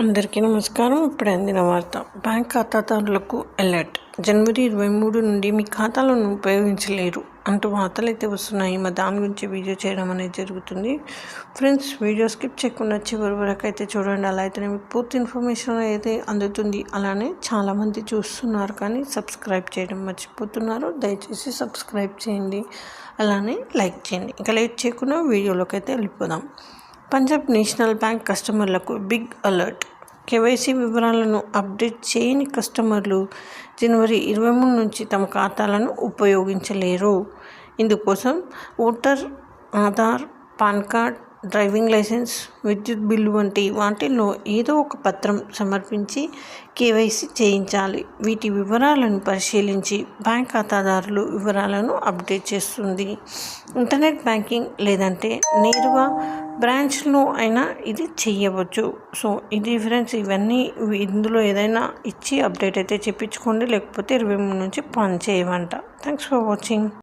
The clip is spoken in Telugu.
అందరికీ నమస్కారం. ఇప్పుడు అందిన వార్త. బ్యాంక్ ఖాతాదారులకు అలర్ట్. జనవరి ఇరవై మూడు నుండి మీ ఖాతాలను ఉపయోగించలేరు అంటూ వార్తలు అయితే వస్తున్నాయి. మా దాని గురించి వీడియో చేయడం అనేది జరుగుతుంది. ఫ్రెండ్స్ వీడియో స్కిప్ చేయకుండా చివరి వరకు అయితే చూడండి. అలా అయితే మీకు పూర్తి ఇన్ఫర్మేషన్ అయితే అందుతుంది. అలానే చాలామంది చూస్తున్నారు కానీ సబ్స్క్రైబ్ చేయడం మర్చిపోతున్నారు. దయచేసి సబ్స్క్రైబ్ చేయండి. అలానే లైక్ చేయండి. ఇంకా లైక్ చేయకుండా వీడియోలోకి అయితే వెళ్ళిపోదాం. పంజాబ్ నేషనల్ బ్యాంక్ కస్టమర్లకు బిగ్ అలర్ట్. కేవైసీ వివరాలను అప్డేట్ చేయని కస్టమర్లు జనవరి ఇరవై మూడు నుంచి తమ ఖాతాలను ఉపయోగించలేరు. ఇందుకోసం voter Aadhaar PAN card driving licence విద్యుత్ బిల్లు వంటి వాటిల్లో ఏదో ఒక పత్రం సమర్పించి కేవైసీ చేయించాలి. వీటి వివరాలను పరిశీలించి బ్యాంక్ ఖాతాదారులు వివరాలను అప్డేట్ చేస్తుంది. ఇంటర్నెట్ బ్యాంకింగ్ లేదంటే నేరుగా బ్రాంచ్లో అయినా ఇది చేయవచ్చు. సో ఇది ఫ్రెండ్స్ ఇవన్నీ ఇందులో ఏదైనా ఇచ్చి అప్డేట్ అయితే చెప్పించుకోండి లేకపోతే ఇరవై మూడు నుంచి పని చేయమంట. Thanks for watching.